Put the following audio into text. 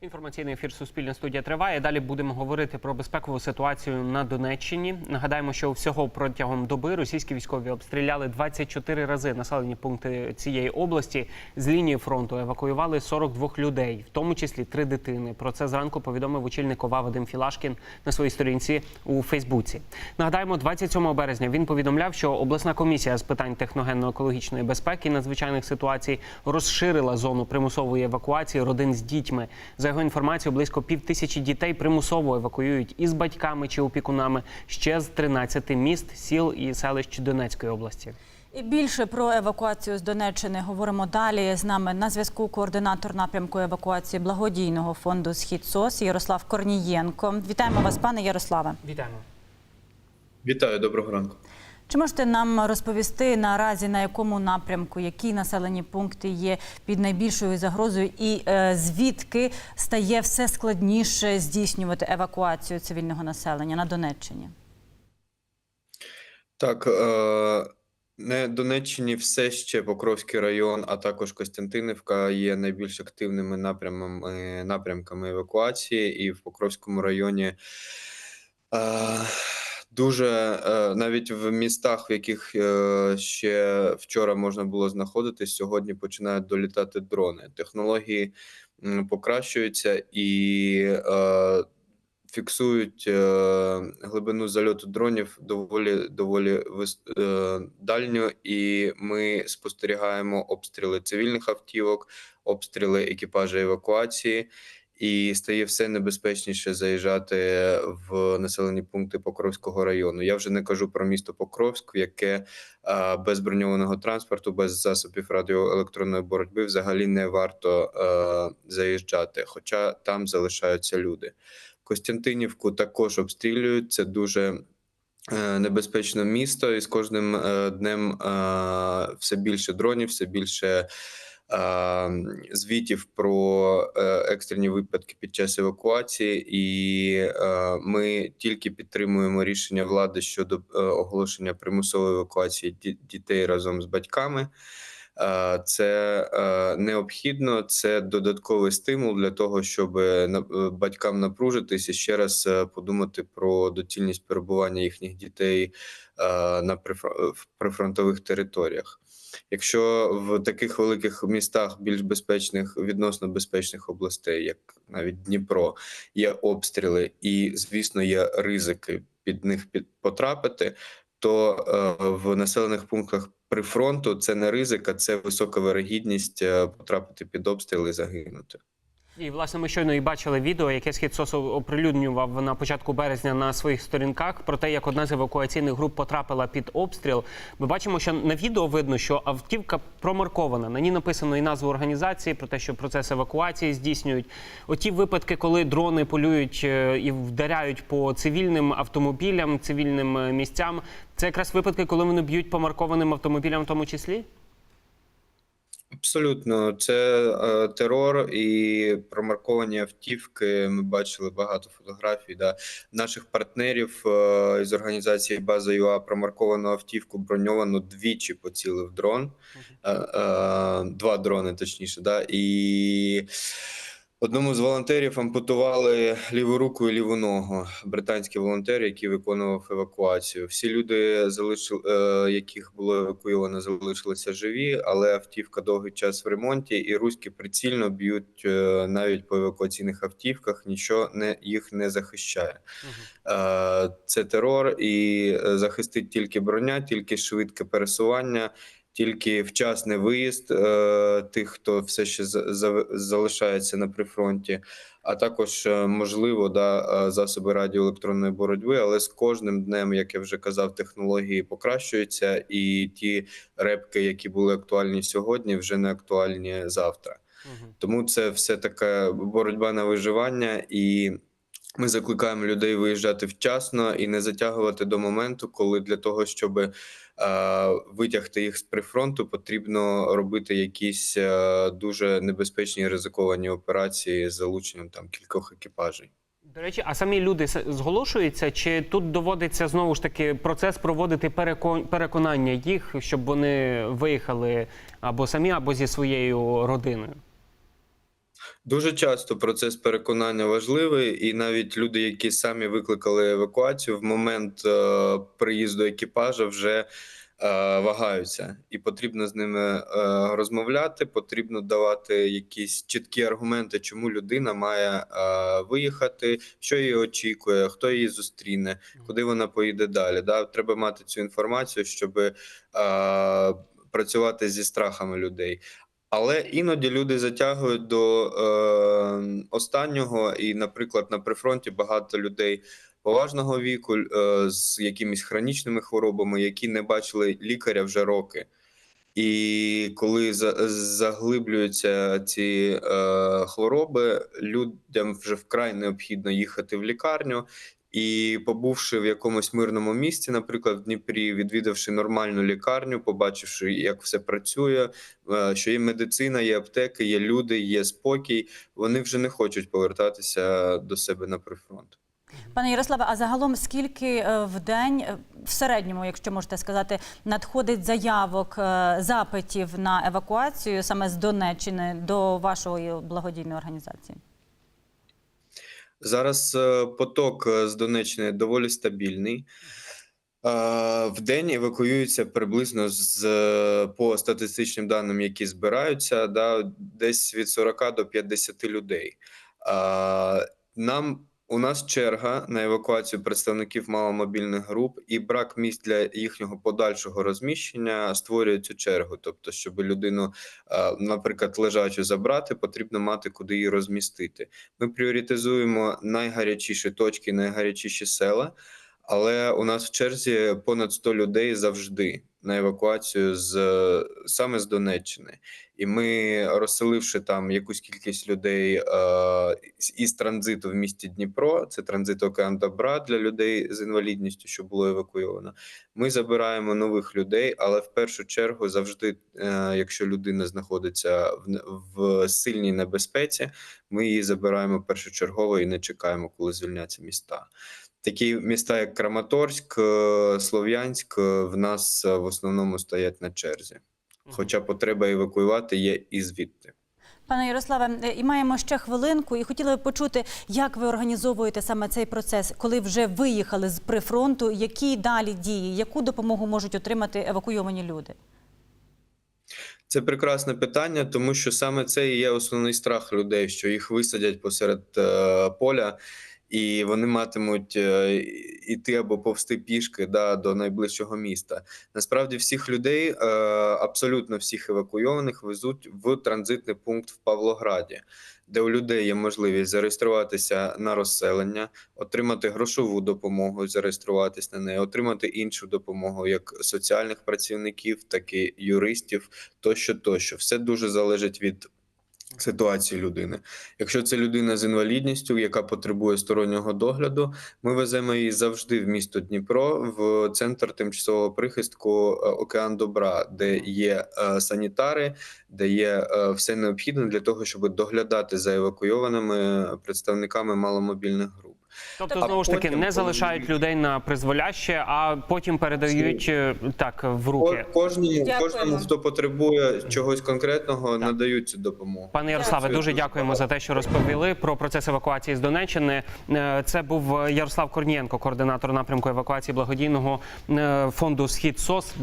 Інформаційний ефір Суспільна студія триває. Далі будемо говорити про безпекову ситуацію на Донеччині. Нагадаємо, що всього протягом доби російські військові обстріляли 24 рази населені пункти цієї області. З лінії фронту евакуювали 42 людей, в тому числі три дитини. Про це зранку повідомив очільник ОВА Вадим Філашкін на своїй сторінці у Фейсбуці. Нагадаємо, 27 березня він повідомляв, що обласна комісія з питань техногенно-екологічної безпеки надзвичайних ситуацій розширила зону примусової евакуації родин з дітьми. За його інформацією, близько пів тисячі дітей примусово евакуюють із батьками чи опікунами ще з 13 міст, сіл і селищ Донецької області. І більше про евакуацію з Донеччини говоримо далі. З нами на зв'язку координатор напрямку евакуації благодійного фонду Схід СОС Ярослав Корнієнко. Вітаємо вас, пане Ярославе. Вітаємо. Вітаю, доброго ранку. Чи можете нам розповісти наразі на якому напрямку, які населені пункти є під найбільшою загрозою, і е, звідки стає все складніше здійснювати евакуацію цивільного населення на Донеччині? Так, е, на Донеччині все ще Покровський район, а також Костянтинівка є найбільш активними напрямами, напрямками евакуації, і в Покровському районі е, дуже е, навіть в містах, в яких е, ще вчора можна було знаходитись, сьогодні починають долітати дрони. Технології покращуються і е, фіксують глибину зальоту дронів доволі доволі е, і ми спостерігаємо обстріли цивільних автівок, обстріли екіпажа евакуації. І стає все небезпечніше заїжджати в населені пункти Покровського району. Я вже не кажу про місто Покровськ, яке без броньованого транспорту, без засобів радіоелектронної боротьби взагалі не варто заїжджати, хоча там залишаються люди. Костянтинівку також обстрілюють. Це дуже е, небезпечне місто, і з кожним е, днем е, все більше дронів, все більше звітів про е, екстрені випадки під час евакуації, і е, ми тільки підтримуємо рішення влади щодо е, оголошення примусової евакуації дітей разом з батьками. Е, Це е, необхідно, це додатковий стимул для того, щоб е, батькам напружитись і ще раз е, подумати про доцільність перебування їхніх дітей е, на прифро- прифронтових територіях. Якщо в таких великих містах, більш безпечних, відносно безпечних областей, як навіть Дніпро, є обстріли, і звісно, є ризики під них під потрапити, то е, в населених пунктах при фронту це не ризик, а це висока вирогідність е, потрапити під обстріли і загинути. І власне ми щойно і бачили відео, яке Східсос оприлюднював на початку березня на своїх сторінках про те, як одна з евакуаційних груп потрапила під обстріл. Ми бачимо, що на відео видно, що автівка промаркована. На ній написано і назву організації про те, що процес евакуації здійснюють. Оті випадки, коли дрони полюють е, і вдаряють по цивільним автомобілям, цивільним е, місцям. Це якраз випадки, коли вони б'ють по маркованим автомобілям, в тому числі. Абсолютно, це е, терор і промарковані автівки. Ми бачили багато фотографій. Да. Наших партнерів е, з організації База ЮА промарковану автівку броньовану двічі поцілив дрон, е, е, два дрони, точніше, да. І одному з волонтерів ампутували ліву руку і ліву ногу. Британський волонтер, який виконував евакуацію. Всі люди, залишили, е, яких було евакуйовано, залишилися живі, але автівка довгий час в ремонті, і руські прицільно б'ють е, навіть по евакуаційних автівках. Нічого не їх не захищає. Е, Це терор, і захистить тільки броня, тільки швидке пересування. Тільки вчасний виїзд е, тих, хто все ще за- за- залишається на прифронті, а також е, можливо да, е, засоби радіоелектронної боротьби. Але з кожним днем, як я вже казав, технології покращуються, і ті репки, які були актуальні сьогодні, вже не актуальні завтра. Тому це все така боротьба на виживання, і ми закликаємо людей виїжджати вчасно і не затягувати до моменту, коли для того, щоб е, витягти їх з прифронту, потрібно робити якісь е, дуже небезпечні ризиковані операції з залученням там кількох екіпажей. До речі, а самі люди зголошуються, чи тут доводиться знову ж таки процес проводити переко- переконання їх, щоб вони виїхали або самі, або зі своєю родиною? Дуже часто процес переконання важливий, і навіть люди, які самі викликали евакуацію, в момент е, приїзду екіпажа вже е, вагаються, і потрібно з ними е, розмовляти. Потрібно давати якісь чіткі аргументи, чому людина має е, виїхати, що її очікує, хто її зустріне, куди вона поїде далі. Да? Треба мати цю інформацію, щоб е, працювати зі страхами людей. Але іноді люди затягують до е, останнього, і, наприклад, на прифронті багато людей поважного віку е, з якимись хронічними хворобами, які не бачили лікаря вже роки. І коли за, заглиблюються ці е, хвороби, людям вже вкрай необхідно їхати в лікарню. І побувши в якомусь мирному місці, наприклад, в Дніпрі, відвідавши нормальну лікарню, побачивши, як все працює, е, що є медицина, є аптеки, є люди, є спокій. Вони вже не хочуть повертатися до себе на прифронт. Пане Ярославе, а загалом скільки е, в день, е, в середньому, якщо можете сказати, надходить заявок, запитів на евакуацію саме з Донеччини до вашої благодійної організації? Зараз е, поток е, з Донеччини доволі стабільний. Е, В день евакуюються приблизно з по статистичним даним, які збираються, да, десь від 40 до 50 людей. Нам у нас черга на евакуацію представників маломобільних груп, і брак місць для їхнього подальшого розміщення створює цю чергу. Тобто, щоб людину, е, наприклад, лежачу забрати, потрібно мати куди її розмістити. Ми пріоритизуємо найгарячіші точки, найгарячіші села, але у нас в черзі понад 100 людей завжди на евакуацію з саме з Донеччини. І ми, розселивши там якусь кількість людей е, із транзиту в місті Дніпро, це транзит Океан Добра для людей з інвалідністю, що було евакуйовано. Ми забираємо нових людей, але в першу чергу завжди, е, якщо людина знаходиться в, в сильній небезпеці, ми її забираємо першочергово і не чекаємо, коли звільняться міста. Такі міста, як Краматорськ, е, Слов'янськ, е, в нас е, в основному стоять на черзі. Хоча потреба евакуювати є і звідти. Пане Ярославе, і маємо ще хвилинку, і хотіли б почути, як ви організовуєте саме цей процес, коли вже виїхали з прифронту, які далі дії, яку допомогу можуть отримати евакуйовані люди? Це прекрасне питання, тому що саме це і є основний страх людей, що їх висадять посеред поля, і вони матимуть е, іти або повсти пішки да, до найближчого міста. Насправді, всіх людей, е, абсолютно всіх евакуйованих, везуть в транзитний пункт в Павлограді, де у людей є можливість зареєструватися на розселення, отримати грошову допомогу, зареєструватись на неї, отримати іншу допомогу, як соціальних працівників, так і юристів, тощо, тощо. Все дуже залежить від ситуації людини. Якщо це людина з інвалідністю, яка потребує стороннього догляду, ми веземо її завжди в місто Дніпро, в центр тимчасового прихистку е, Океан Добра, де є е, санітари, де є е, все необхідне для того, щоб доглядати за евакуйованими представниками маломобільних груп. Тобто, знову ж таки, потім, не залишають людей на призволяще, а потім передають е, так в руки. Ко- Кожному, Дякуємо. кожному, хто потребує чогось конкретного, надають цю допомогу. Пане Ярославе, дуже дякуємо за те, що розповіли про процес евакуації з Донеччини. Е, Це був Ярослав Корнієнко, координатор напрямку евакуації благодійного е, фонду Схід СОС.